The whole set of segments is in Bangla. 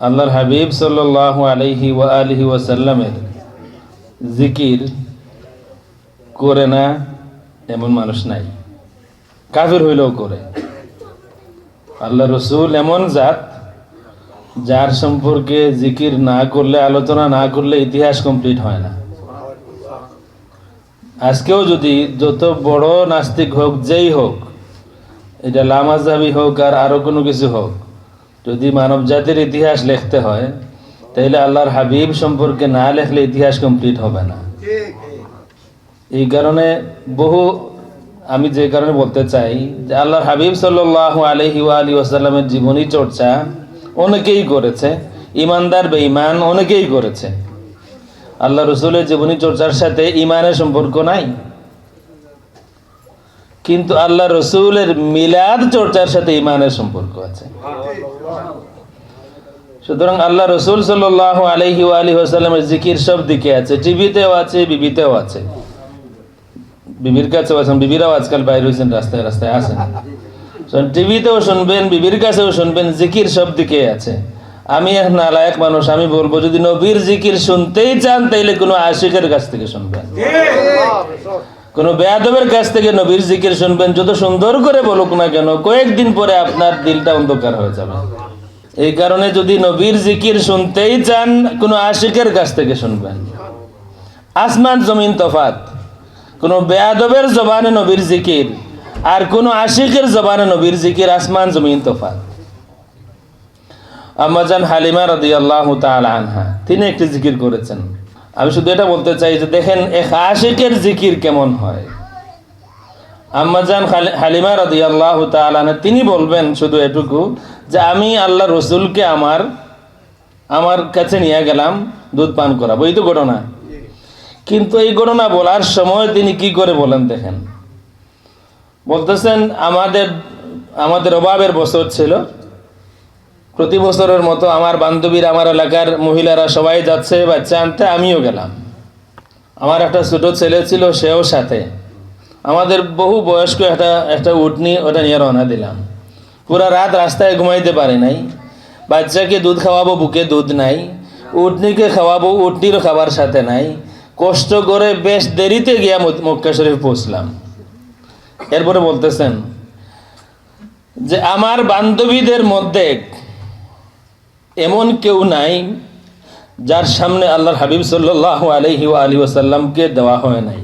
আল্লাহর হাবিব সাল্লাহ আলহি ওয়া আলহি ওয়াসাল্লামের জিকির করে না এমন মানুষ নাই। কাফির হইলেও করে। আল্লাহ রসুল এমন জাত, যার সম্পর্কে জিকির না করলে, আলোচনা না করলে ইতিহাস কমপ্লিট হয় না। আজকেও যদি যত বড় নাস্তিক হোক, যেই হোক, এটা লামাজাবি হোক আর আরও কোনো কিছু হোক যদি মানব জাতির ইতিহাস লিখতে হয়, তাহলে আল্লাহর হাবিব সম্পর্কে না লেখলে ইতিহাস কমপ্লিট হবে না। এই কারণে বহু, আমি যে কারণে বলতে চাই যে আল্লাহর হাবিব সাল্লাহ আলহি আলী ওয়াসাল্লামের জীবনী চর্চা অনেকেই করেছে, ইমানদার বেঈমান অনেকেই করেছে। আল্লাহ রসুলের জীবনী চর্চার সাথে ইমানের সম্পর্ক নাই। কিন্তু আল্লাহ রসুলের মিলাদ চর্চার সাথে ইমানের সম্পর্ক আছে। সুতরাং আল্লাহ রসুল সাল আলহি আলী আসাল্লামের জিকির সব দিকে আছে, টিভিতেও আছে, বিবিতেও আছে। বিবির কাছেও আছেন, বিবিরাও আজকাল বাইরে হয়েছেন রাস্তায় রাস্তায় আছেন। টিভিতেও শুনবেন, বিবির কাছেও শুনবেন, জিকির সব দিকে আছে। আমি এক নালায়ক মানুষ, আমি বলব, যদি নবীর জিকির শুনতেই চান, তাইলে কোনো আশিকের কাছ থেকে শুনবেন। কোন বেয়াদবের কাছ থেকে নবীর জিকির শুনবেন, যত সুন্দর করে বলুক না কেন, কয়েকদিন পরে আপনার দিলটা অন্ধকার হয়ে যাবে। এই কারণে যদি নবীর জিকির শুনতেই চান, কোনো আশিকের কাছ থেকে শুনবেন। আসমান জমিন তফাত। কোন বেয়াদবের জবানে নবীর জিকির, আর কোন আশিকের জবানে নবীর জিকির আসমান জমিন তফাত। আম্মাজান হালিমা রদি আল্লাহ আনহা, তিনি একটি জিকির করেছেন। আমি শুধু এটা বলতে চাই যে দেখেন এক আশিকের জিকির কেমন হয়? আম্মাজান হালিমা রদি আল্লাহ তিনি বলবেন শুধু এটুকু যে আমি আল্লাহ রসুলকে আমার আমার কাছে নিয়ে গেলাম দুধ পান করাবো। এই তো ঘটনা। কিন্তু এই ঘটনা বলার সময় তিনি কি করে বলেন দেখেন? বলতেছেন, আমাদের আমাদের অভাবের বছর ছিল। প্রতি বছরের মতো আমার বান্ধবীর, আমার এলাকার মহিলারা সবাই যাচ্ছে, বাচ্চা আনতে, আমিও গেলাম। আমার একটা ছোট ছেলে ছিল, সেও সাথে। আমাদের বহু বয়স্ক একটা একটা উটনি ওটা নিয়ে রওনা দিলাম। পুরা রাত রাস্তায় ঘুমাইতে পারি নাই। বাচ্চাকে দুধ খাওয়াবো, বুকে দুধ নাই। উটনিকে খাওয়াবো উটনিরও খাবার সাথে নাই। কষ্ট করে বেশ দেরিতে গিয়া মক্কা শরীফ পৌঁছলাম। এরপরে বলতেছেন যে, আমার বান্ধবীদের মধ্যে এমন কেউ নাই যার সামনে আল্লাহর হাবিব সাল্লাহ আলহি আলী ওসাল্লামকে দেওয়া হয় নাই।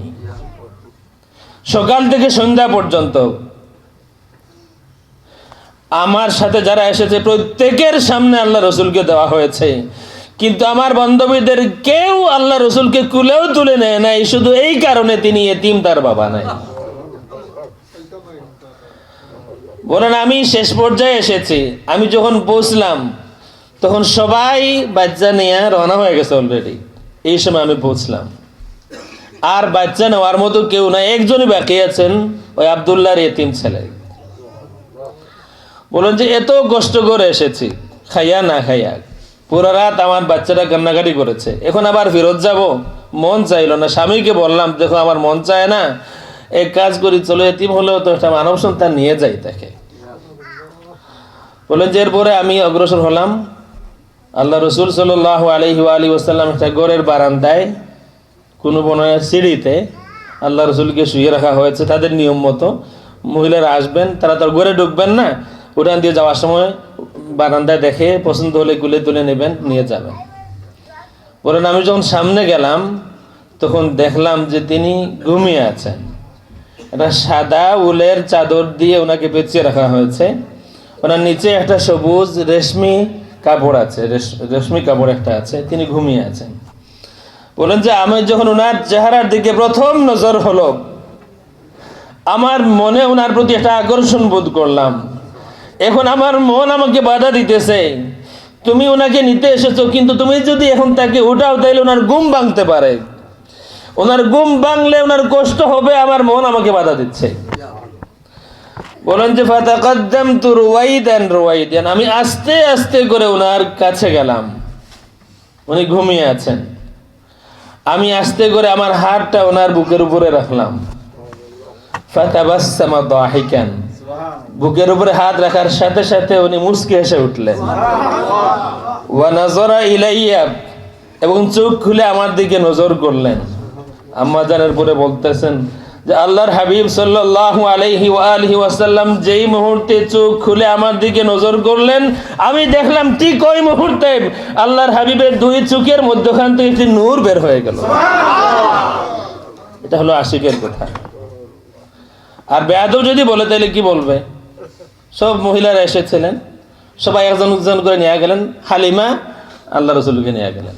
সকাল থেকে সন্ধ্যা পর্যন্ত আমার সাথে যারা এসেছে, প্রত্যেকের সামনে আল্লাহ রসুলকে দেওয়া হয়েছে। কিন্তু আমার বান্ধবীদের কেউ আল্লাহ রসুলকে কুলেও তুলে নেয় নাই, শুধু এই কারণে তিনি এতিম, তার বাবা নাই। বলেন, আমি শেষ পর্যায়ে এসেছি। আমি যখন পৌঁছলাম তখন সবাই বাচ্চা নিয়ে রওনা হয়ে গেছে অলরেডি এই সময় আমি পৌঁছলাম আর বাচ্চা নেওয়ার মতো কেউ নাই, একজনই বাকি আছেন, ওই আবদুল্লাহর এতিম ছেলে। বলেন যে, এত কষ্ট করে এসেছি, খাইয়া না খাইয়া। পুরো রাত আমার বাচ্চাটা কান্নাকাটি করেছে। এখন আবার ফেরত যাব? মন চাইল না। স্বামীকে বললাম, দেখো, আমার মন চায় না। এক কাজ করি, চলো, এতিম হলেও তো একটা মানব সন্তান নিয়ে যাই তাকে। বলেন যে, এরপরে আমি অগ্রসর হলাম। আল্লাহ রসুল সাল আলহি আলী ওসাল্লাম একটা গড়ের বারান্দায় কোনো বনের সিঁড়িতে আল্লাহ রসুলকে শুয়ে রাখা হয়েছে তাদের নিয়ম মতো। মহিলারা আসবেন, তারা তো গড়ে ঢুকবেন না। উঠান দিয়ে যাওয়ার সময় বারান্দায় দেখে পছন্দ হলে গুলে তুলে নেবেন, নিয়ে যাবেন। বলেন আমি যখন সামনে গেলাম, তখন দেখলাম যে তিনি ঘুমিয়ে আছেন। একটা সাদা উলের চাদর দিয়ে ওনাকে পেঁচিয়ে রাখা হয়েছে। ওনার নিচে একটা সবুজ রেশমি কাপড় আছে রেশমি কাপড় একটা আছে, তিনি ঘুমিয়ে আছেন। বলেন যে, আমি যখন ওনার চেহারার দিকে প্রথম নজর হলো, আমার মনে ওনার প্রতি একটা আকর্ষণ বোধ করলাম। এখন আমার মন আমাকে বাধা দিতেছে, তুমি ওনাকে নিতে এসেছ, কিন্তু তুমি যদি এখন তাকে উঠাও, তাইলে ওনার ঘুম ভাঙতে পারে। ওনার ঘুম ভাঙলে ওনার কষ্ট হবে, আমার মন আমাকে বাধা দিচ্ছে। বলেন যে ফাতাকাদ্দাম তু রুয়াইদান রুয়াইদান আমি আস্তে আস্তে করে ওনার কাছে গেলাম। উনি ঘুমিয়ে আছেন। আমি আস্তে করে আমার হাতটা ওনার বুকের উপরে রাখলাম। ফাতাবাসসামা দাহিকান। বুকের উপরে হাত রাখার সাথে সাথে উনি মুসকে হেসে উঠলেন। ওয়ানাজরা ইলাইয়া। এবং চোখ খুলে আমার দিকে নজর করলেন। আম্মা জানের পরে বলতেছেন যে আল্লাহর হাবিব সাল্লাল্লাহু আলাইহি ওয়ালিহি ওয়াসাল্লাম যেই মুহূর্তে চোখ খুলে আমার দিকে নজর করলেন, আমি দেখলাম ঠিক ওই মুহূর্তে আল্লাহর হাবিবের দুই চোখের মধ্যখান থেকে একটি নূর বের হয়ে গেল। এটা হলো আশিকের কথা। আর বেয়াদব যদি বলে, তাহলে কি বলবে? সব মহিলারা এসেছিলেন, সবাই একজন একজন করে নিয়ে গেলেন, হালিমা আল্লাহ রসুলকে নিয়ে গেলেন।